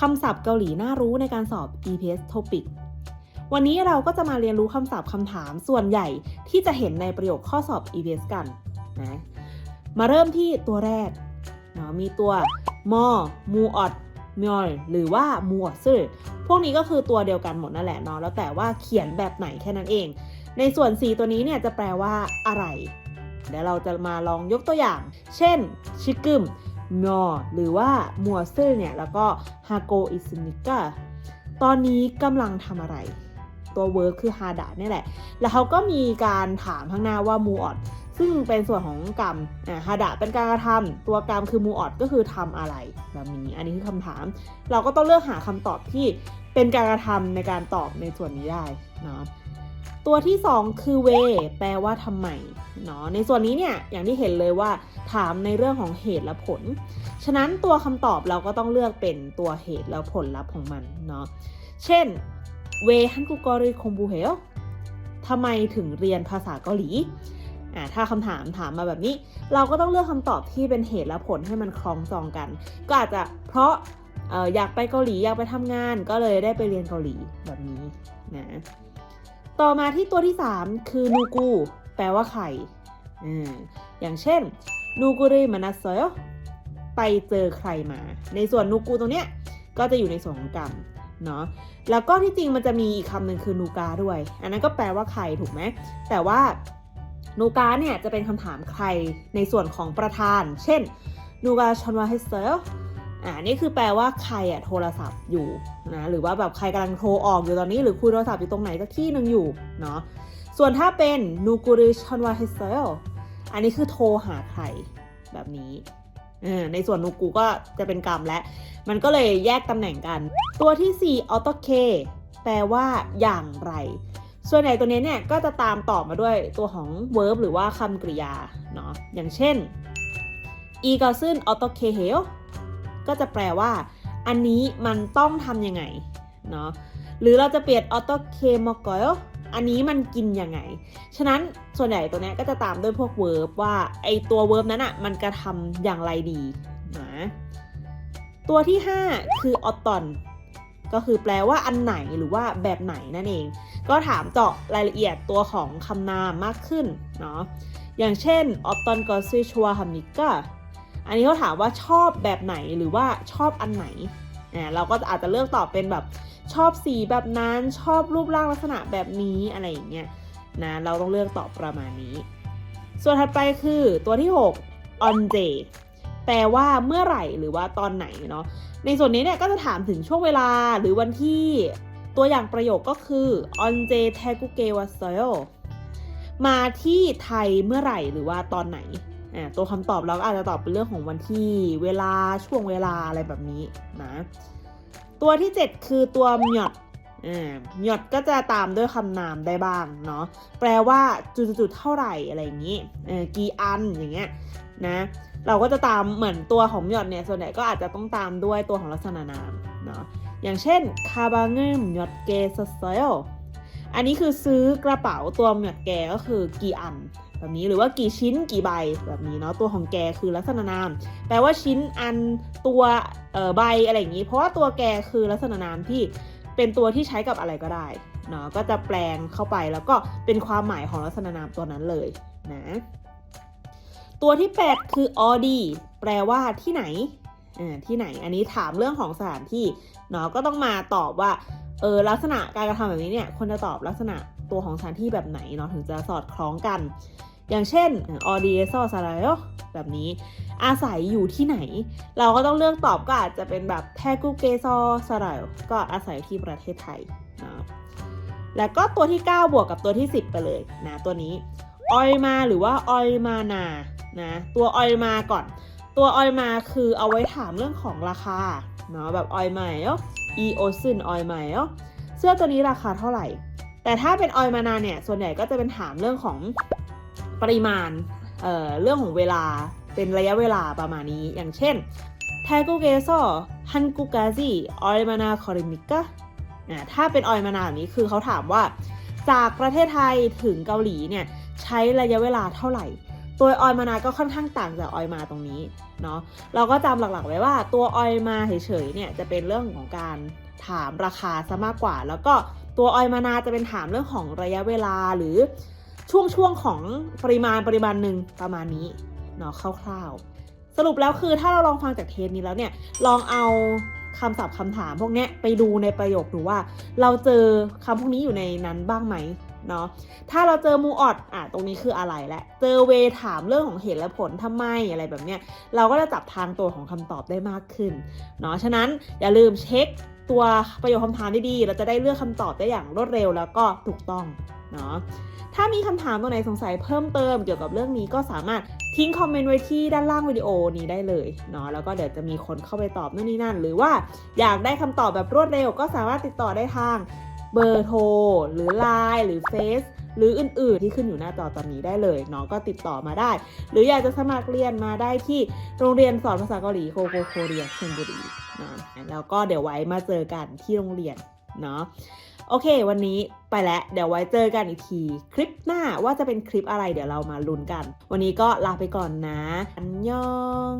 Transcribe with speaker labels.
Speaker 1: คำศัพท์เกาหลีน่ารู้ในการสอบ EPS Topic วันนี้เราก็จะมาเรียนรู้คำศัพท์คำถามส่วนใหญ่ที่จะเห็นในประโยคข้อสอบ EPS กันนะมาเริ่มที่ตัวแรกเนาะมีตัวมอมูออดมอยหรือว่ามูออดซึพวกนี้ก็คือตัวเดียวกันหมดนั่นแหละเนาะแล้วแต่ว่าเขียนแบบไหนแค่นั้นเอง ในส่วน4ตัวนี้เนี่ยจะแปลว่าอะไร เดี๋ยวเราจะมาลองยกตัวอย่าง เช่น ชิกึม มอหรือว่ามัวซึเนี่ย แล้วก็ฮาโกอิสนิกะตอนนี้กำลังทำอะไร ตัวเวิร์คคือฮาดะนี่แหละ แล้วเขาก็มีการถามข้างหน้าว่ามูออดซึ่งเป็นส่วนของกรรมฮาดะเป็นการกระทำตัวกรรมคือมูออดก็คือทำอะไรแบบนี้ อันนี้คือคำถาม เราก็ต้องเลือกหาคำตอบที่เป็นการกระทำในการตอบในส่วนนี้ได้เนาะ ตัวที่ 2 คือเวแปลว่าทำไมเนาะในส่วนนี้เนี่ยอย่างที่เห็นเลยว่าถามในเรื่องของเหตุและผล ฉะนั้นตัวคำตอบเราก็ต้องเลือกเป็นตัวเหตุและผลลัพธ์ของมันเนาะเช่นเวฮันกุกอริคงบูเฮลทำไมถึงเรียนภาษาเกาหลีอ่าถ้าคำถามถามมาแบบนี้ เราก็ต้องเลือกคำตอบที่เป็นเหตุและผลให้มันคล้องจองกัน ก็อาจจะเพราะอออยากไปเกาหลีอยากไปทำงานก็เลยได้ไปเรียนเกาหลีแบบนี้นะ ต่อมาที่ตัวที่ 3 คือนูกู แปลว่าใครออย่างเช่นนูกูริมานัสเซยไปเจอใครมา ในส่วนนูกูตรงเนี้ยก็จะอยู่ในส่วนของกรรมเนาะแล้วก็ที่จริงมันจะมีอีกคำหนึ่งคือนูกาด้วย อันนั้นก็แปลว่าใครถูกไหมแต่ว่านูกาเนี่ยจะเป็นคำถามใครในส่วนของประธาน เช่นนูกาชอนวาเฮเซโย อ่านี่คือแปลว่าใครอะโทรศัพท์อยู่นะหรือว่าแบบใครกำลังโทรออกอยู่ตอนนี้ หรือคุยโทรศัพท์อยู่ตรงไหนสักที่หนึ่งอยู่เนาะส่วนถ้าเป็นนูกูริชอนวาเฮเซลอันนี้คือโทรหาใครแบบนี้ในส่วนนูกูก็จะเป็นกรรมและ มันก็เลยแยกตำแหน่งกัน ตัวที่4 auto k แปลว่าอย่างไร ส่วนใหญ่ตัวนี้เนี่ยก็จะตามต่อมาด้วยตัวของ verb หรือว่าคำกริยาเนาะอย่างเช่น อีกาซึน auto k h e l ก็จะแปลว่า อันนี้มันต้องทำยังไงเนาะหรือเราจะเปลี่ยนออโตเคมอกอยอันนี้มันกินยังไง ฉะนั้นส่วนใหญ่ตัวนี้ก็จะตามด้วยพวกเวิร์บว่าไอตัวเวิร์บนั้นอะ่ะมันกระทำอย่างไรดีนะตัวที่ 5 คือออตตอนก็คือแปลว่าอันไหนหรือว่าแบบไหนนั่นเอง ก็ถามเจาะรายละเอียดตัวของคำนามมากขึ้นเนาะอย่างเช่นออตตอนก็ซือชัวฮัมนิกะ อันนี้เขาถามว่าชอบแบบไหนหรือว่าชอบอันไหนอ่าเราก็อาจจะเลือกตอบเป็นแบบชอบสีแบบนั้นชอบรูปร่างลักษณะแบบนี้อะไรอย่างเงี้ยนะเราต้องเลือกตอบประมาณนี้ ส่วนถัดไปคือตัวที่ 6 on day แปลว่าเมื่อไหร่หรือว่าตอนไหนเนาะในส่วนนี้เนี่ยก็จะถามถึงช่วงเวลาหรือวันที่ตัวอย่างประโยคก็คือ on day t a g u g e w a s o y มาที่ไทยเมื่อไหร่หรือว่าตอนไหน ตัวคำตอบเราก็อาจจะตอบเป็นเรื่องของวันที่เวลาช่วงเวลาอะไรแบบนี้นะตัวที่ 7 คือตัวหยดหยดก็จะตามด้วยคำนามได้บ้างเนาะแปลว่าจุดๆเท่าไหร่อะไรอย่างนี้กี่อันอย่างเงี้ยนะเราก็จะตามเหมือนตัวของหยดเนี่ยส่วนใหญ่ก็อาจจะต้องตามด้วยตัวของลักษณะนามเนาะอย่างเช่นคาบางึมหยดเกสเซล อันนี้คือซื้อกระเป๋าตัวหยดแกก็คือกี่อันแบบนี้หรือว่ากี่ชิ้นกี่ใบแบบนี้เนาะตัวของแกคือลักษณะนาม แปลว่าชิ้นอันตัวใบอะไรอย่างนี้ เพราะว่าตัวแกคือลักษณะนามที่เป็นตัวที่ใช้กับอะไรก็ได้เนาะก็จะแปลงเข้าไปแล้วก็เป็นความหมายของลักษณะนามตัวนั้นเลยนะตัวที่ 8 คือออดีแปลว่าที่ไหนที่ไหน อันนี้ถามเรื่องของสถานที่เนาะก็ต้องมาตอบว่า เออลักษณะการกระทำแบบนี้เนี่ยคนจะตอบลักษณะตัวของสถานที่แบบไหนเนาะถึงจะสอดคล้องกัน อย่างเช่นออดีเอร์ซาราโแบบนี้ อาศัยอยู่ที่ไหน เราก็ต้องเลือกตอบก็อาจจะเป็นแบบแทกุเกโซซาราก็อาศัยที่ประเทศไทยนะแล้วก็ตัวที่ 9 บวกกับตัวที่ 10 ไปเลยนะตัวนี้ออยมาหรือว่าออยมานานะตัวออยมาก่อน ตัวออยมาคือเอาไว้ถามเรื่องของราคาเนาะแบบออยมาเออีโอซึนออยมาเสื้อตัวนี้ราคาเท่าไหร่ แต่ถ้าเป็นออยมานาเนี่ยส่วนใหญ่ก็จะเป็นถามเรื่องของปริมาณเอ่อเรื่องของเวลาเป็นระยะเวลาประมาณนี้อย่างเช่นไทกุเกโซฮันกุกาซิออยมานาคอริมิกะถ้าเป็นออยมานาแบบนี้คือเขาถามว่า จากประเทศไทยถึงเกาหลีเนี่ยใช้ระยะเวลาเท่าไหร่ ตัวออยมานาก็ค่อนข้างต่างจากออยมาตรงนี้เนาะเราก็จำหลักๆไว้ว่าตัวออยมาเฉยๆเนี่ยจะเป็นเรื่องของการถามราคาซะมากกว่า แล้วก็ตัวออยมานาจะเป็นถามเรื่องของระยะเวลาหรือช่วงช่วงๆของปริมาณปริมาณหนึ่งประมาณนี้เนาะคร่าวๆ สรุปแล้วคือถ้าเราลองฟังจากเทปนี้แล้วเนี่ยลองเอาคำศัพท์คำถามพวกนี้ไปดูในประโยคดูว่า เราเจอคำพวกนี้อยู่ในนั้นบ้างไหม เนาะถ้าเราเจอมูออดอะตรงนี้คืออะไรและเจอเวถามเรื่องของเหตุและผลทำไมอะไรแบบเนี้ยเราก็จะจับทางตัวของคำตอบได้มากขึ้นเนาะฉะนั้นอย่าลืมเช็คตัวประโยคคำถามได้ดี เราจะได้เลือกคำตอบได้อย่างรวดเร็วแล้วก็ถูกต้องเนาะถ้ามีคำถามตัวไหนสงสัยเพิ่มเติมเกี่ยวกับเรื่องนี้ก็สามารถทิ้งคอมเมนต์ไว้ที่ด้านล่างวิดีโอนี้ได้เลยเนาะแล้วก็เดี๋ยวจะมีคนเข้าไปตอบนู่นนี่นั่น หรือว่าอยากได้คำตอบแบบรวดเร็วก็สามารถติดต่อได้ทาง เบอร์โทร หรือ Line หรือเฟซหรืออื่นๆที่ขึ้นอยู่หน้าจอตอนนี้ได้เลยเนาะก็ติดต่อมาได้ หรืออยากจะสมัครเรียนมาได้ที่โรงเรียนสอนภาษาเกาหลีโคโคโคเรียชลบุรีนะแล้วก็เดี๋ยวไว้มาเจอกันที่โรงเรียนเนาะโอเค วันนี้ไปแล้วเดี๋ยวไว้เจอกันอีกที คลิปหน้าว่าจะเป็นคลิปอะไรเดี๋ยวเรามาลุ้นกัน วันนี้ก็ลาไปก่อนนะ อันยอง